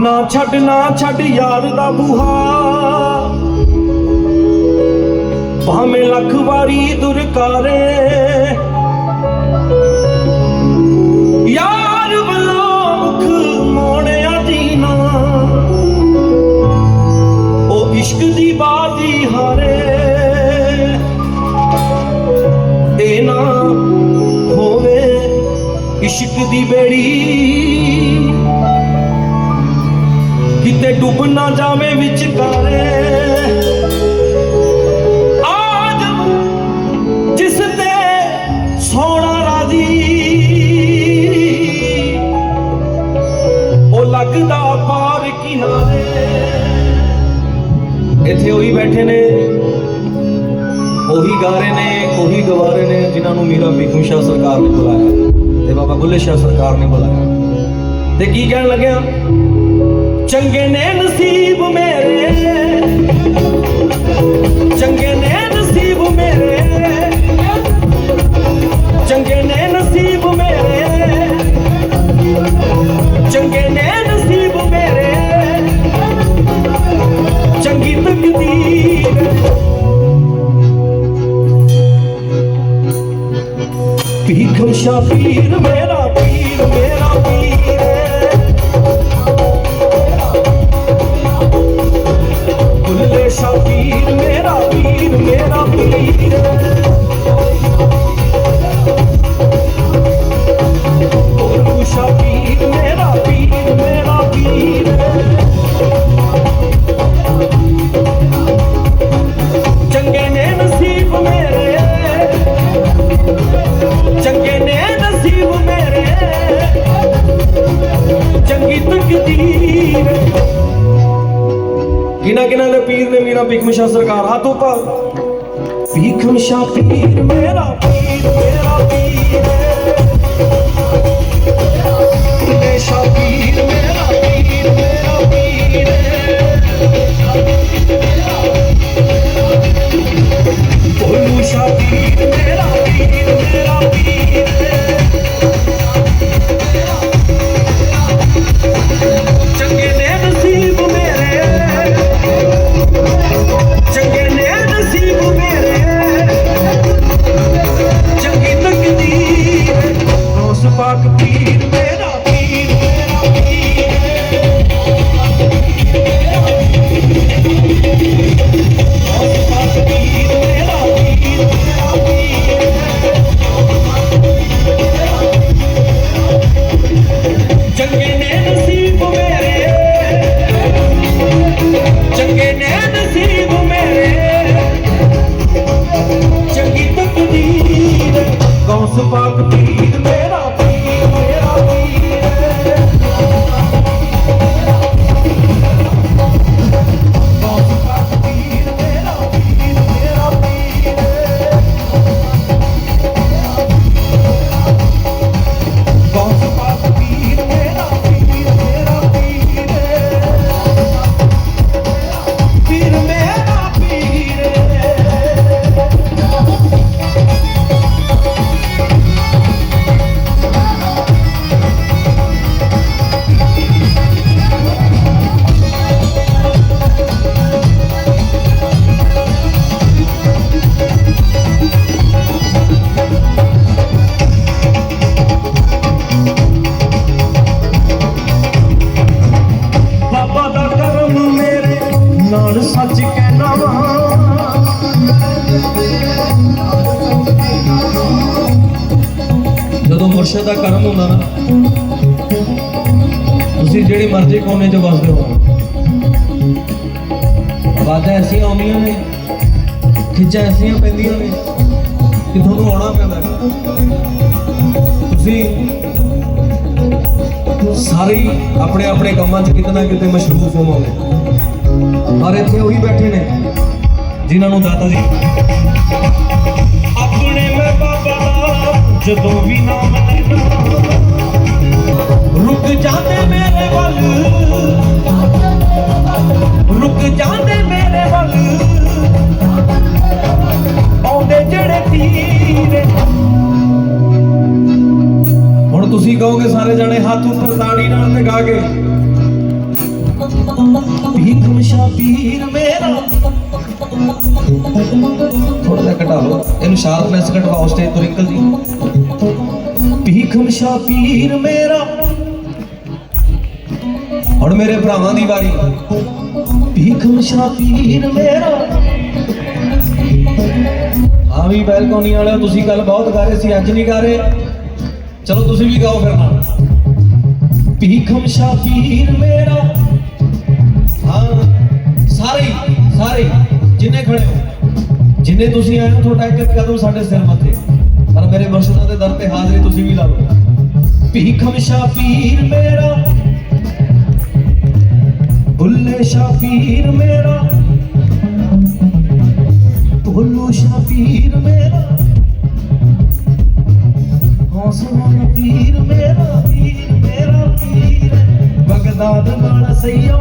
ਨਾ ਛੱਡ ਨਾ ਛੱਡ ਯਾਰ ਦਾ ਬੂਹਾ। ਭਾਵੇਂ ਲੱਖ ਵਾਰੀ ਦੁਰਕਾਰੇ ਉਹੀ ਨੇ, ਉਹੀ ਗਵਾ ਰਹੇ ਨੇ ਜਿਨ੍ਹਾਂ ਨੂੰ ਮੀਰਾ ਭੀਖੂ ਸ਼ਾਹ ਸਰਕਾਰ ਨੇ ਬੁਲਾਇਆ ਤੇ ਬਾਬਾ ਬੁੱਲੇ ਸ਼ਾਹ ਸਰਕਾਰ ਨੇ ਬੁਲਾਇਆ। ਤੇ ਕੀ ਕਹਿਣ ਲੱਗਿਆ? ਚੰਗੇ ਨੇ ਨਸੀਬ ਮੇਰੇ, ਚੰਗੇ ਨੇ ਭੀਖਮ ਸ਼ਾ ਪੀਰ ਮੇਰਾ ਪੀਰ ਮੇਰਾ ਪੀਰ ਬੁੱਲੇ ਸ਼ਾਹ ਪੀਰ ਮੇਰਾ ਪੀਰ ਮੇਰਾ ਪੀਰ। ਭੀਖਮ ਸ਼ਾਹ ਸਰਕਾਰ ਹੱਥ ਉੱਪਰ। ਭੀਖਮ ਸ਼ਾਹ ਪੀਰ ਮੇਰਾ ਗੌਸ ਪਾਕ ਪੀਰ ਮੇਰਾ ਜਦੋਂ ਦਾ ਕਰਮ ਹੁੰਦਾ ਨਾ, ਤੁਸੀਂ ਜਿਹੜੀ ਮਰਜ਼ੀ ਕੋਨੇ 'ਚ ਵਸਦੇ ਹੋ ਆਵਾਜ਼ਾਂ ਐਸੀਆਂ ਆਉਂਦੀਆਂ ਨੇ, ਖਿੱਚਾਂ ਐਸੀਆਂ ਪੈਂਦੀਆਂ ਨੇ ਕਿ ਤੁਹਾਨੂੰ ਆਉਣਾ ਪੈਂਦਾ ਤੁਸੀਂ ਸਾਰੇ ਆਪਣੇ ਆਪਣੇ ਕੰਮਾਂ 'ਚ ਕਿਤੇ ਨਾ ਕਿਤੇ ਮਸ਼ਰੂਫ ਹੋਵਾਂਗੇ। ਪਰ ਇੱਥੇ ਉਹੀ ਬੈਠੇ ਨੇ, ਜਿਨ੍ਹਾਂ ਨੂੰ ਦਾਤਾ ਜੀ। ਆਪਣੇ ਮੈਂ ਬਾਬਾ ਜਦੋਂ ਵੀ ਨਾਮ ਲੈਂਦਾ ਰੁਕ ਜਾਂਦੇ ਮੇਰੇ ਵੱਲ। ਰੁਕ ਜਾਂਦੇ ਮੇਰੇ ਵੱਲ। ਆਉਂਦੇ ਜਿਹੜੇ ਤੀਰ ਹੁਣ ਤੁਸੀਂ ਕਹੋਗੇ ਸਾਰੇ ਜਣੇ ਹੱਥ ਉੱਪਰ ਤਾੜੀ ਨਾਲ ਗਾ ਕੇ। ਭੀਖਮ ਸ਼ਾ ਮੇਰਾ। ਥੋੜਾ ਜਿਹਾ ਘਟਾ ਲਓ। ਇਹਨੂੰ ਸ਼ਾਰਪਨੈਸ ਘਟਵਾਓ ਸਟੇਜ ਤੋਂ ਰਿੰਕਲ ਜੀ ਭੀਖਮ ਸ਼ਾ ਪੀਰ ਮੇਰਾ। ਹੁਣ ਮੇਰੇ ਭਰਾਵਾਂ ਦੀ ਵਾਰੀ। ਭੀਖਮ ਸ਼ਾ ਪੀਰ ਮੇਰਾ। ਆ ਵੀ, ਬੈਲਕੋਨੀ ਵਾਲਿਓ, ਤੁਸੀਂ ਕੱਲ ਬਹੁਤ ਗਾ ਰਹੇ ਸੀ, ਅੱਜ ਨਹੀਂ ਗਾ ਰਹੇ। ਚਲੋ, ਤੁਸੀਂ ਵੀ ਗਾਓ ਫਿਰ ਨਾਲ। ਭੀਖਮ ਸ਼ਾ ਪੀਰ ਮੇਰਾ। ਹਾਂ, ਸਾਰੇ ਸਾਰੇ ਜਿੰਨੇ ਖੜੇ ਹੋ। ਜਿੰਨੇ ਤੁਸੀਂ ਆਏ ਹੋ, ਤੁਹਾਡਾ ਇੱਕ ਇੱਕ ਕਦਮ ਸਾਡੇ ਸਿਰ ਮੱਥੇ। ਪਰ ਮੇਰੇ ਮੁਰਸ਼ਿਦਾਂ ਦੇ ਦਰ ਤੇ ਹਾਜ਼ਰੀ ਤੁਸੀਂ ਵੀ ਲਾਓ। ਭੀਖਮ ਸ਼ਾ ਪੀਰ ਮੇਰਾ। ਬੁੱਲੇ ਸ਼ਾ ਪੀਰ ਮੇਰਾ। ਭੋਲੂ ਸ਼ਾ ਪੀਰ ਮੇਰਾ। ਹੌਸਲਾ ਪੀਰ ਮੇਰਾ ਪੀਰ ਮੇਰਾ, ਪੀਰ। ਬਗਦਾਦ ਨਾਲ ਸਈਓ